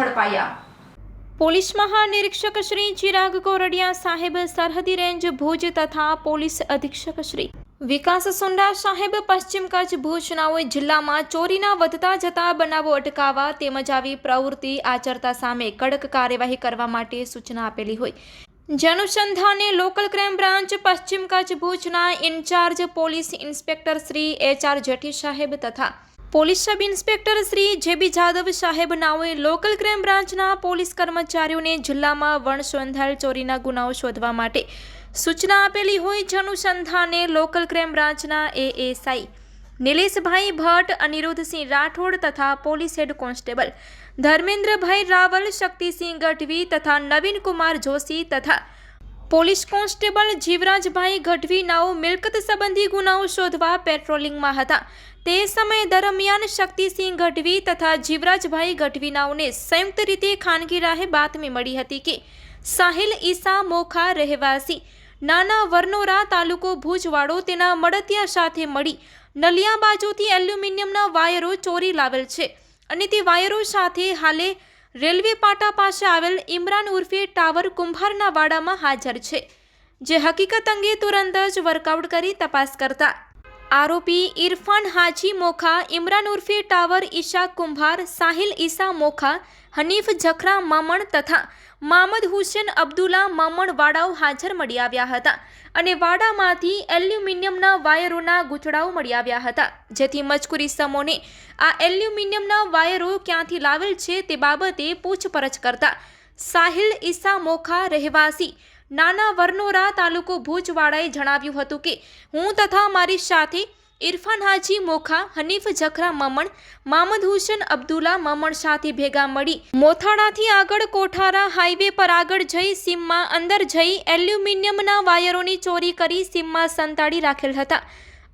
ઝડપાયા. પોલીસ મહાનિરીક્ષક શ્રી ચિરાગ કોરડિયા સાહેબ સરહદી રેન્જ ભુજ તથા પોલીસ અધિક્ષક શ્રી વિકાસ સુંડા સાહેબ પશ્ચિમ કચ્છ ભુજ જિલ્લામાં ચોરીના વધતા જતા બનાવો અટકાવવા તેમજ આવી પ્રવૃત્તિ આચરતા સામે કડક કાર્યવાહી કરવા માટે સૂચના આપેલી હોય. જનુસંધાને લોકલ ક્રાઇમ બ્રાન્ચ પશ્ચિમ કચ્છ ભુજના incharge police inspector Shri H R Jethi સાહેબ તથા police sub inspector Shri JB Jadav સાહેબ નાઓએ લોકલ ક્રાઇમ બ્રાન્ચના પોલીસ કર્મચારીઓને જિલ્લામાં વણસંધાયેલ ચોરીના ગુનાઓ શોધવા માટે સૂચના આપેલી હોય જે અનુસંધાને લોકલ ક્રાઇમ બ્રાન્ચના એએસઆઈ નિલેશભાઈ ભટ્ટ, અનિરુદ્ધસિંહ રાઠોડ તથા police head constable Dharmendrabhai Raval, Shaktisinh Gadhvi તથા નવીનકુમાર જોશી તથા પોલીસ કોન્સ્ટેબલ જીવરાજભાઈ ગઢવી નાઓ મિલકત સંબંધી ગુનાઓ શોધવા પેટ્રોલિંગમાં હતા. તે સમય દરમિયાન શક્તિસિંહ ગઢવી તથા જીવરાજભાઈ ગઢવીનાઓને સંયુક્ત રીતે ખાનગી રાહે બાતમી મળી હતી કે, સાહિલ ઈસા મોખા રહેવાસી, નાના વરનોરા તાલુકો ભુજવાડો તેના મળતિયા સાથે મળી નલિયા બાજુથી એલ્યુમિનિયમના વાયરો ચોરી લાવેલ છે અને તે વાયરો સાથે હાલે રેલવે પાટા પાસે આવેલ ઇમરાન ઉર્ફે ટાવર કુંભારના વાડામાં હાજર છે, જે હકીકત અંગે તુરંત જ વર્કઆઉટ કરી તપાસ કરતા આરોપી ઇરફાન હાજી મોખા, ઇમરાન ઉર્ફે ટાવર, ઈશા કુંભાર, સાહિલ ઈસા મોખા, હનીફ જખરા મામણ તથા મામદ હુસેન અબ્દુલ્લા મામણ વાડાઓ હાજર મળી આવ્યા હતા અને વાડામાંથી એલ્યુમિનિયમના વાયરોના ગૂંચડાઓ મળી આવ્યા હતા. જેથી મજકુરી સમોને આ એલ્યુમિનિયમના વાયરો ક્યાંથી લાવેલ છે તે બાબતે પૂછપરછ કરતા સાહિલ ઈસા મોખા રહેવાસી નાના વરનોરા તાલુકો ભુજવાડાએ જણાવ્યું હતું કે, હું તથા મારી સાથે ઇરફાન હાજી મોખા, હનીફ જખરા મમણ, મામદ હુસેન અબ્દુલ્લા મમણ સાથે ભેગા મળી મોથાળાથી આગળ કોઠારા હાઈવે પર આગળ જઈ સીમમાં અંદર જઈ એલ્યુમિનિયમના વાયરોની ચોરી કરી સીમમાં સંતાડી રાખેલ હતા.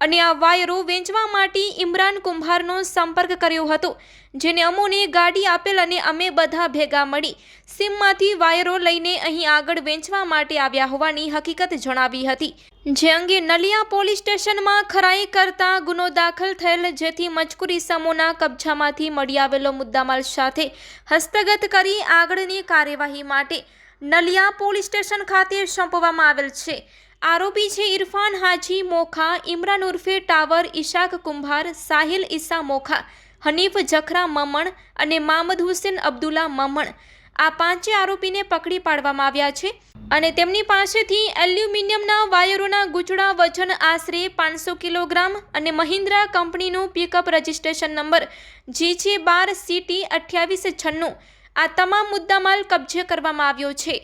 અને આ વાયરો વેચવા માટે ઇમરાન કુંભારનો સંપર્ક કર્યો હતો, જેને અમોને ગાડી આપેલ અને અમે બધા ભેગા મળી સીમમાંથી વાયરો લઈને અહીં આગળ વેચવા માટે આવ્યા હોવાની હકીકત જણાવી હતી. જે અંગે નલિયા પોલીસ સ્ટેશનમાં ખરાઈ કરતા ગુનો દાખલ થયેલ જેથી મજકૂરી સમૂહના કબજામાંથી મળી આવેલો મુદ્દામાલ સાથે હસ્તગત કરી આગળની કાર્યવાહી માટે નલિયા પોલીસ સ્ટેશન ખાતે સોંપવામાં આવેલ છે. આરોપી છે ઇરફાન હાજી મોખા, ઇમરાન ઉર્ફે ટાવર, ઇશાક કુંભાર, સાહિલ ઈસા મોખા, હનીફ જખરા મમણ અને મામદ હુસેન અબ્દુલ્લા મમણ. આ પાંચે આરોપીને પકડી પાડવામાં આવ્યા છે અને તેમની પાસેથી એલ્યુમિનિયમના વાયરોના ગુચડા વજન આશરે પાંચસો કિલોગ્રામ અને મહિન્દ્રા કંપનીનું પિકઅપ રજિસ્ટ્રેશન નંબર જી છે બાર સીટી અઠ્યાવીસ છન્નું. આ તમામ મુદ્દામાલ કબજે કરવામાં આવ્યો છે.